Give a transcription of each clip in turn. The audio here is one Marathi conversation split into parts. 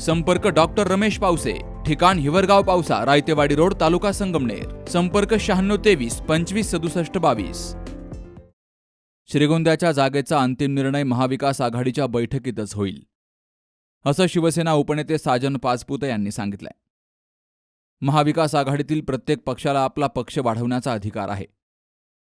संपर्क डॉक्टर रमेश पावसे ठिकाण हिवरगाव पावसा रायतेवाडी रोड तालुका संगमनेर. संपर्क शहाण्णव तेवीस पंचवीस सदुसष्ट बावीस. श्रीगोंद्याच्या जागेचा अंतिम निर्णय महाविकास आघाडीच्या बैठकीतच होईल. असं शिवसेना उपनेते साजन पाचपुते यांनी सांगितलंय. महाविकास आघाडीतील प्रत्येक पक्षाला आपला पक्ष वाढवण्याचा अधिकार आहे.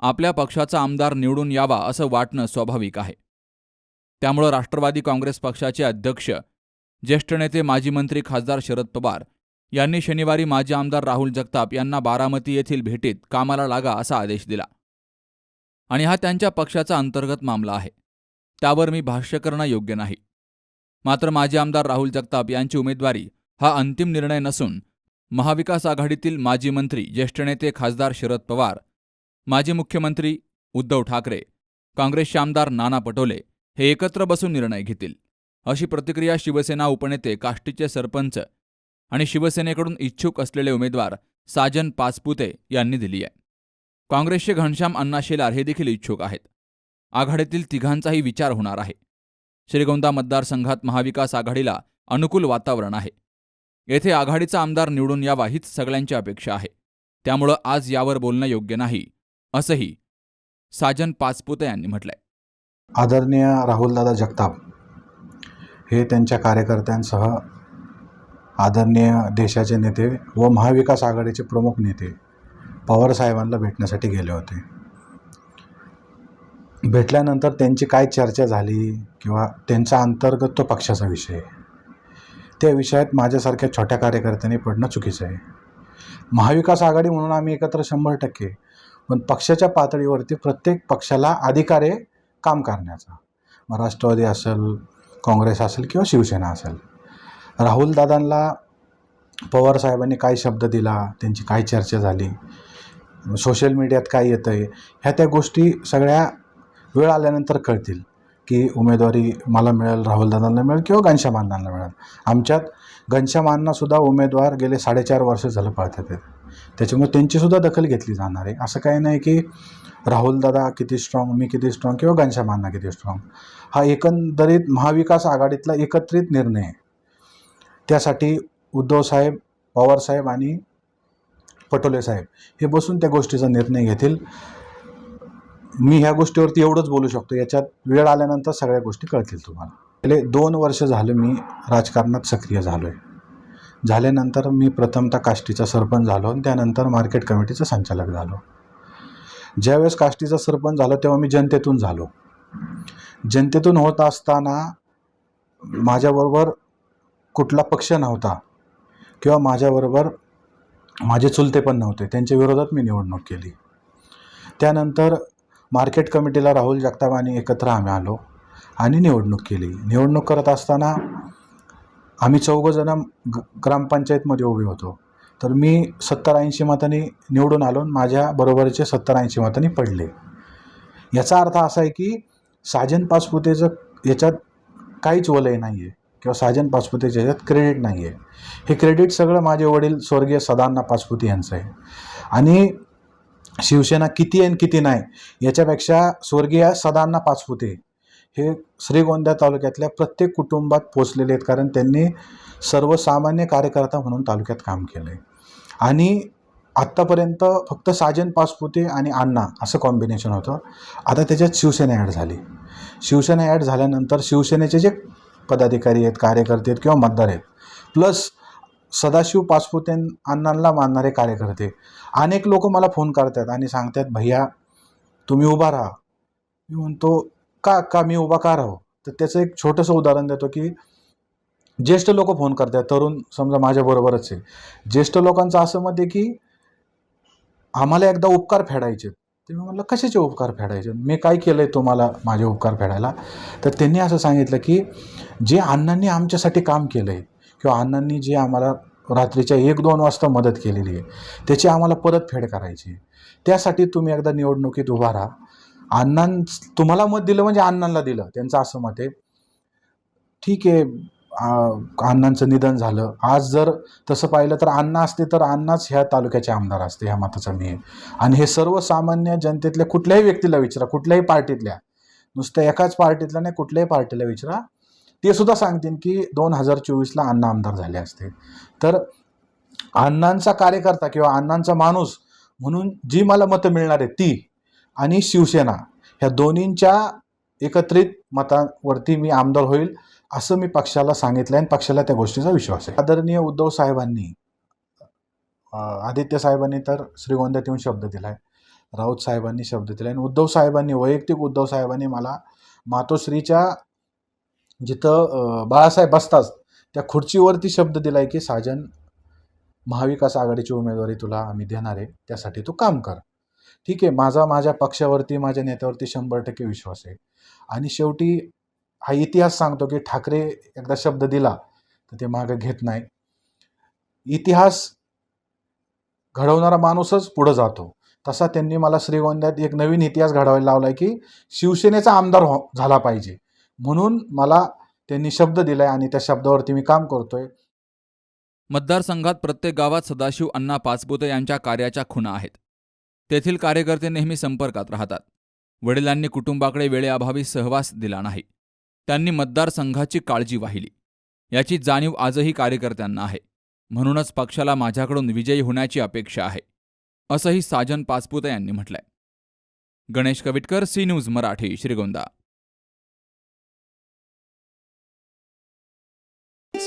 आपल्या पक्षाचा आमदार निवडून यावा असं वाटणं स्वाभाविक आहे. त्यामुळं राष्ट्रवादी काँग्रेस पक्षाचे अध्यक्ष ज्येष्ठ नेते माजी मंत्री खासदार शरद पवार यांनी शनिवारी माजी आमदार राहुल जगताप यांना बारामती येथील भेटीत कामाला लागा असा आदेश दिला. आणि हा त्यांच्या पक्षाचा अंतर्गत मामला आहे. त्यावर मी भाष्य करणं योग्य नाही. मात्र माजी आमदार राहुल जगताप यांची उमेदवारी हा अंतिम निर्णय नसून महाविकास आघाडीतील माजी मंत्री ज्येष्ठ नेते खासदार शरद पवार माजी मुख्यमंत्री उद्धव ठाकरे काँग्रेसचे आमदार नाना पटोले हे एकत्र बसून निर्णय घेतील. अशी प्रतिक्रिया शिवसेना उपनेते काष्टीचे सरपंच आणि शिवसेनेकडून इच्छुक असलेले उमेदवार साजन पाचपुते यांनी दिली आहे. काँग्रेसचे घनश्याम अण्णा शेलार हे देखील इच्छुक आहेत. आघाडीतील तिघांचाही विचार होणार आहे. श्रीगोंदा मतदारसंघात महाविकास आघाडीला अनुकूल वातावरण आहे. येथे आघाडीचा आमदार निवडून यावा हीच सगळ्यांची अपेक्षा आहे. त्यामुळं आज यावर बोलणं योग्य नाही असंही साजन पाचपुते यांनी म्हटलंय. आदरणीय राहुलदादा जगताप हे त्यांच्या कार्यकर्त्यांसह आदरणीय देशाचे नेते व महाविकास आघाडीचे प्रमुख नेते पवारसाहेबांना भेटण्यासाठी गेले होते. भेटल्यानंतर त्यांची काय चर्चा झाली किंवा त्यांचा अंतर्गत तो पक्षाचा विषय? त्या विषयात माझ्यासारख्या छोट्या कार्यकर्त्यांनी पडणं चुकीचं आहे. महाविकास आघाडी म्हणून आम्ही एकत्र शंभर टक्के पण पक्षाच्या पातळीवरती प्रत्येक पक्षाला अधिकार आहे काम करण्याचा. मग राष्ट्रवादी असेल काँग्रेस असेल किंवा शिवसेना असेल. राहुलदादांना पवारसाहेबांनी काय शब्द दिला? त्यांची काय चर्चा झाली? सोशल मीडियात काय येतं आहे ह्या त्या गोष्टी सगळ्या वेळ आल्यानंतर कळतील की उमेदवारी मला मिळेल राहुलदादांना मिळेल किंवा घनश्यामांना मिळेल. आमच्यात घनश्यामांनासुद्धा उमेदवार गेले साडेचार वर्ष झालं पळतात आहेत. त्याच्यामुळे त्यांचीसुद्धा दखल घेतली जाणार आहे. असं काही नाही की राहुल दादा किती स्ट्रॉंग मी किती स्ट्रॉंग किंवा घनश्यामांना किती स्ट्रॉंग हा एकंदरीत महाविकास आघाडीतला एकत्रित निर्णय आहे. त्यासाठी उद्धवसाहेब पवारसाहेब आणि पटोले साहेब हे बसून त्या गोष्टीचा निर्णय घेतील. मी ह्या गोष्टीवरती एवढंच बोलू शकतो. याच्यात वेळ आल्यानंतर सगळ्या गोष्टी कळतील तुम्हाला. गेले दोन वर्ष झालं मी राजकारणात सक्रिय झालो आहे झाल्यानंतर मी प्रथमतः काष्टीचा सरपंच झालो आणि त्यानंतर मार्केट कमिटीचा संचालक झालो. ज्यावेळेस काष्टीचा सरपंच झालो तेव्हा मी जनतेतून झालो. जनतेतून होत असताना माझ्याबरोबर कुठला पक्ष नव्हता किंवा माझ्याबरोबर माझे चुलते पण नव्हते त्यांच्या विरोधात मी निवडणूक केली. त्यानंतर मार्केट कमिटीला राहुल जगताप आणि एकत्र आम्ही आलो आणि निवडणूक केली. निवडणूक करत असताना आम्ही चौघंजणं ग ग्रामपंचायतमध्ये उभे होतो. तर मी सत्तर ऐंशी मतांनी निवडून आलो माझ्या बरोबरचे सत्तर ऐंशी मतांनी पडले. याचा अर्थ असा आहे की साजन पासपुतेचं याच्यात काहीच वलय नाही आहे किंवा साजन पासपुतेच्या याच्यात क्रेडिट नाही आहे हे क्रेडिट सगळं माझे वडील स्वर्गीय सदांना पासपुते यांचं आहे. आणि शिवसेना किती आहे आणि किती नाही याच्यापेक्षा स्वर्गीय सदांना पाचपुते हे श्रीगोंदा तालुक्यातल्या प्रत्येक कुटुंबात पोचलेले आहेत. कारण त्यांनी सर्वसामान्य कार्यकर्ता म्हणून तालुक्यात काम केलं आहे आणि आत्तापर्यंत फक्त साजन पासपुते आणि अण्णा असं कॉम्बिनेशन होतं. आता त्याच्यात शिवसेना ॲड झाली. शिवसेना ॲड झाल्यानंतर शिवसेनेचे जे पदाधिकारी आहेत कार्यकर्ते आहेत किंवा मतदार आहेत प्लस सदाशिव पासपुते अण्णांना मानणारे कार्यकर्ते. अनेक लोक मला फोन करतात आणि सांगतात भैया तुम्ही उभा राहा. मी म्हणतो का का मी उभा का राहू? तर त्याचं एक छोटंसं उदाहरण देतो की ज्येष्ठ लोक फोन करतात तरुण समजा माझ्याबरोबरच आहे. ज्येष्ठ लोकांचं असं मत आहे की आम्हाला एकदा उपकार फेडायचे ते मी म्हणलं कशाचे उपकार फेडायचे? मी काय केलं आहे तुम्हाला माझे उपकार फेडायला? तर त्यांनी असं सांगितलं की जे अण्णांनी आमच्यासाठी काम केलं आहे किंवा अण्णांनी जे आम्हाला रात्रीच्या एक दोन वाजता मदत केलेली आहे त्याची आम्हाला परतफेड करायची आहे. त्यासाठी तुम्ही एकदा निवडणुकीत उभा राहा. अण्णां तुम्हाला मत दिलं म्हणजे अण्णांना दिलं. त्यांचं असं मत आहे. ठीक आहे. अण्णांचं निधन झालं. आज जर तसं पाहिलं तर अण्णा असते तर अण्णाच ह्या तालुक्याचे आमदार असते ह्या मताचा मी. आणि हे सर्वसामान्य जनतेतल्या कुठल्याही व्यक्तीला विचारा कुठल्याही पार्टीतल्या. नुसत्या एकाच पार्टीतल्या नाही कुठल्याही पार्टीला विचारा. ते सुद्धा सांगतील की दोन हजार चोवीसला अण्णा आमदार झाले असते. तर अण्णांचा कार्यकर्ता किंवा अण्णांचा माणूस म्हणून जी मला मतं मिळणार आहे ती आणि शिवसेना ह्या दोन्हींच्या एकत्रित मतावरती मी आमदार होईल असं मी पक्षाला सांगितलं आणि पक्षाला त्या गोष्टीचा विश्वास आहे. आदरणीय उद्धव साहेबांनी आदित्य साहेबांनी तर श्रीगोंद्यात येऊन शब्द दिला आहे राऊत साहेबांनी शब्द दिला आणि उद्धव साहेबांनी वैयक्तिक उद्धव साहेबांनी मला मातोश्रीच्या जिथं बाळासाहेब बसतात त्या खुर्चीवरती शब्द दिला आहे की साजन महाविकास आघाडीची उमेदवारी तुला आम्ही देणार आहे त्यासाठी तू काम कर. ठीक आहे माझा माझ्या पक्षावरती माझ्या नेत्यावरती शंभर टक्के विश्वास आहे. आणि शेवटी हा इतिहास सांगतो की ठाकरे एकदा शब्द दिला तर ते मागं घेत नाही. इतिहास घडवणारा माणूसच पुढं जातो. तसा त्यांनी मला श्रीगोंद्यात एक नवीन इतिहास घडवायला लावला आहे की शिवसेनेचा आमदार हो झाला पाहिजे. म्हणून मला त्यांनी शब्द दिला आहे आणि त्या शब्दावरती मी काम करतोय. मतदारसंघात प्रत्येक गावात सदाशिव अण्णा पाचपुते यांच्या कार्याच्या खुणा आहेत. तेथील कार्यकर्ते नेहमी संपर्कात राहतात. वडिलांनी कुटुंबाकडे वेळेअभावी सहवास दिला नाही. त्यांनी मतदारसंघाची काळजी वाहिली. याची जाणीव आजही कार्यकर्त्यांना आहे. म्हणूनच पक्षाला माझ्याकडून विजयी होण्याची अपेक्षा आहे. असंही साजन पाचपुते यांनी म्हटलंय. Ganesh Kavitkar C news Marathi Shrigonda.